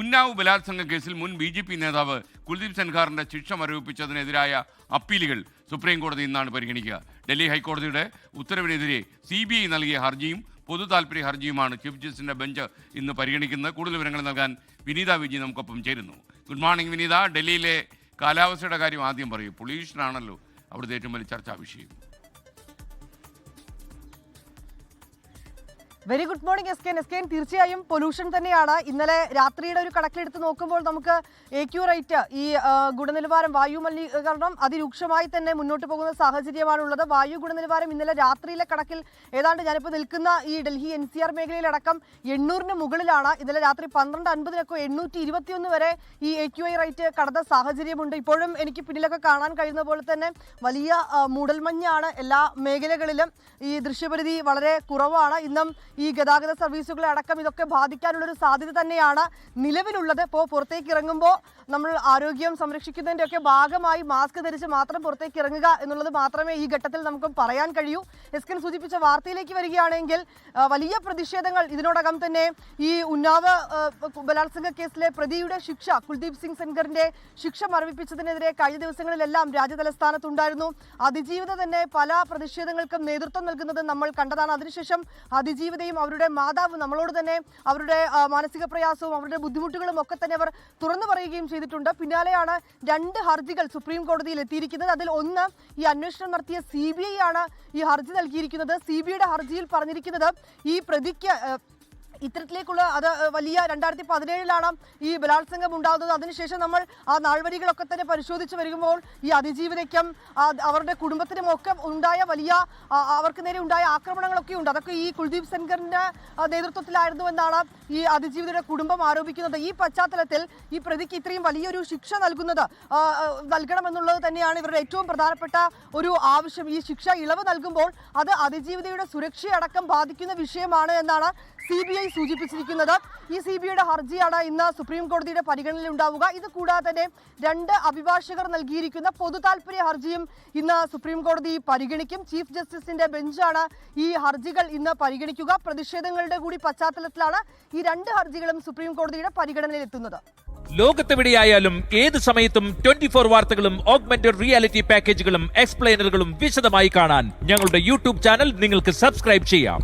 ഉന്നാവ് ബലാത്സംഗ കേസിൽ മുൻ ബി ജെ പി നേതാവ് കുൽദീപ് സെൻഖാറിന്റെ ശിക്ഷ മരവിപ്പിച്ചതിനെതിരായ അപ്പീലുകൾ സുപ്രീം കോടതി ഇന്നാണ് പരിഗണിക്കുക. ഡൽഹി ഹൈക്കോടതിയുടെ ഉത്തരവിനെതിരെ സി ബി ഐ നൽകിയ ഹർജിയും പൊതു താൽപര്യ ഹർജിയുമാണ് ചീഫ് ജസ്റ്റിസിന്റെ ബെഞ്ച് ഇന്ന് പരിഗണിക്കുന്നത്. കൂടുതൽ വിവരങ്ങൾ നൽകാൻ വിനീത വിജി നമുക്കൊപ്പം ചേരുന്നു. Good morning Vineetha. ഡൽഹിയിലെ കാലാവസ്ഥയുടെ കാര്യം ആദ്യം പറയൂ. പൊള്യൂഷനാണല്ലോ അവിടുത്തെ ഏറ്റവും വലിയ ചർച്ചാ വിഷയം. Very good morning S K S K തീർച്ചയായും പൊല്യൂഷൻ തന്നെയാണ്. ഇന്നലെ രാത്രിയുടെ ഒരു കണക്കിലെടുത്ത് നോക്കുമ്പോൾ നമുക്ക് എ ക്യു റേറ്റ് ഈ ഗുണനിലവാരം വായു മലിനീകരണം അതിരൂക്ഷമായി തന്നെ മുന്നോട്ട് പോകുന്ന സാഹചര്യമാണുള്ളത്. വായു ഗുണനിലവാരം ഇന്നലെ രാത്രിയിലെ കണക്കിൽ ഏതാണ്ട് ഞാനിപ്പോൾ നിൽക്കുന്ന ഈ ഡൽഹി എൻ സി ആർ മേഖലയിലടക്കം എണ്ണൂറിന് മുകളിലാണ്. ഇന്നലെ രാത്രി പന്ത്രണ്ട് അൻപതിനൊക്കെ എണ്ണൂറ്റി ഇരുപത്തിയൊന്ന് വരെ ഈ എ ക്യു ഐ റേറ്റ് കടന്ന സാഹചര്യമുണ്ട്. ഇപ്പോഴും എനിക്ക് പിന്നിലൊക്കെ കാണാൻ കഴിയുന്ന പോലെ തന്നെ വലിയ മൂടൽമഞ്ഞാണ് എല്ലാ മേഖലകളിലും ഈ ദൃശ്യപരിധി വളരെ കുറവാണ്. ഇന്നും ഈ ഗതാഗത സർവീസുകളെ അടക്കം ഇതൊക്കെ ബാധിക്കാനുള്ള ഒരു സാധ്യത തന്നെയാണ് നിലവിലുള്ളത്. ഇപ്പോൾ പുറത്തേക്ക് ഇറങ്ങുമ്പോൾ നമ്മൾ ആരോഗ്യം സംരക്ഷിക്കുന്നതിന്റെയൊക്കെ ഭാഗമായി മാസ്ക് ധരിച്ച് മാത്രം പുറത്തേക്ക് ഇറങ്ങുക എന്നുള്ളത് മാത്രമേ ഈ ഘട്ടത്തിൽ നമുക്ക് പറയാൻ കഴിയൂ. എസ് കെൻ സൂചിപ്പിച്ച വാർത്തയിലേക്ക് വരികയാണെങ്കിൽ വലിയ പ്രതിഷേധങ്ങൾ ഇതിനോടകം തന്നെ ഈ ഉന്നാവ് ബലാത്സംഗ കേസിലെ പ്രതിയുടെ ശിക്ഷ കുൽദീപ് സിംഗ് സെൻഗറിന്റെ ശിക്ഷ മരവിപ്പിച്ചതിനെതിരെ കഴിഞ്ഞ ദിവസങ്ങളിലെല്ലാം രാജ്യതലസ്ഥാനത്തുണ്ടായിരുന്നു. അതിജീവിത തന്നെ പല പ്രതിഷേധങ്ങൾക്കും നേതൃത്വം നൽകുന്നത് നമ്മൾ കണ്ടതാണ്. അതിനുശേഷം അതിജീവിതയും അവരുടെ മാതാവ് നമ്മളോട് തന്നെ അവരുടെ മാനസിക പ്രയാസവും അവരുടെ ബുദ്ധിമുട്ടുകളും ഒക്കെ തന്നെ അവർ തുറന്നു പറയുകയും ചെയ്തിട്ടുണ്ട്. പിന്നാലെയാണ് രണ്ട് ഹർജികൾ സുപ്രീം കോടതിയിൽ എത്തിയിരിക്കുന്നത്. അതിൽ ഒന്ന് ഈ അന്വേഷണം നടത്തിയ സി ബി ഐ ആണ് ഈ ഹർജി നൽകിയിരിക്കുന്നത്. സി ബി ഐയുടെ ഹർജിയിൽ പറഞ്ഞിരിക്കുന്നത് ഈ പ്രതിക്ക് ഇത്തരത്തിലേക്കുള്ള അത് വലിയ രണ്ടായിരത്തി പതിനേഴിലാണ് ഈ ബലാത്സംഗം ഉണ്ടാകുന്നത്. അതിനുശേഷം നമ്മൾ ആ നാൾവരികളൊക്കെ തന്നെ പരിശോധിച്ച് വരുമ്പോൾ ഈ അതിജീവിതയ്ക്കും അവരുടെ കുടുംബത്തിനും ഒക്കെ ഉണ്ടായ വലിയ അവർക്ക് നേരെ ഉണ്ടായ ആക്രമണങ്ങളൊക്കെ ഉണ്ട്. അതൊക്കെ ഈ കുൽദീപ് സെൻഗറിന്റെ നേതൃത്വത്തിലായിരുന്നു എന്നാണ് ഈ അതിജീവിതയുടെ കുടുംബം ആരോപിക്കുന്നത്. ഈ പശ്ചാത്തലത്തിൽ ഈ പ്രതിക്ക് ഇത്രയും വലിയൊരു ശിക്ഷ നൽകുന്നത് നൽകണമെന്നുള്ളത് തന്നെയാണ് ഇവരുടെ ഏറ്റവും പ്രധാനപ്പെട്ട ഒരു ആവശ്യം. ഈ ശിക്ഷ ഇളവ് നൽകുമ്പോൾ അത് അതിജീവിതയുടെ സുരക്ഷയടക്കം ബാധിക്കുന്ന വിഷയമാണ് എന്നാണ് സി ബി ഐ സൂചിപ്പിച്ചിരിക്കുന്നത് ഈ സി ബി ഐയുടെ ഹർജിയാണ് ഇന്ന് സുപ്രീം കോടതിയുടെ പരിഗണനയിൽ ഉണ്ടാവുക. ഇത് കൂടാതെ തന്നെ രണ്ട് അഭിഭാഷകർ നൽകിയിരിക്കുന്ന പൊതു താൽപര്യ ഹർജിയും ഇന്ന് സുപ്രീം കോടതി പരിഗണിക്കും. ചീഫ് ജസ്റ്റിസിന്റെ ബെഞ്ചാണ് ഈ ഹർജികൾ ഇന്ന് പരിഗണിക്കുക. പ്രതിഷേധങ്ങളുടെ കൂടി പശ്ചാത്തലത്തിലാണ് ഈ രണ്ട് ഹർജികളും സുപ്രീം കോടതിയുടെ പരിഗണനയിൽ എത്തുന്നത്. ലോകത്തെവിടെയായാലും ഏത് സമയത്തും ട്വന്റി ഫോർ വാർത്തകളും ഓഗ്മെന്റഡ് റിയാലിറ്റി പാക്കേജുകളും എക്സ്പ്ലെയിനറുകളും വിശദമായി കാണാൻ ഞങ്ങളുടെ യൂട്യൂബ് ചാനൽ നിങ്ങൾക്ക് സബ്സ്ക്രൈബ് ചെയ്യാം.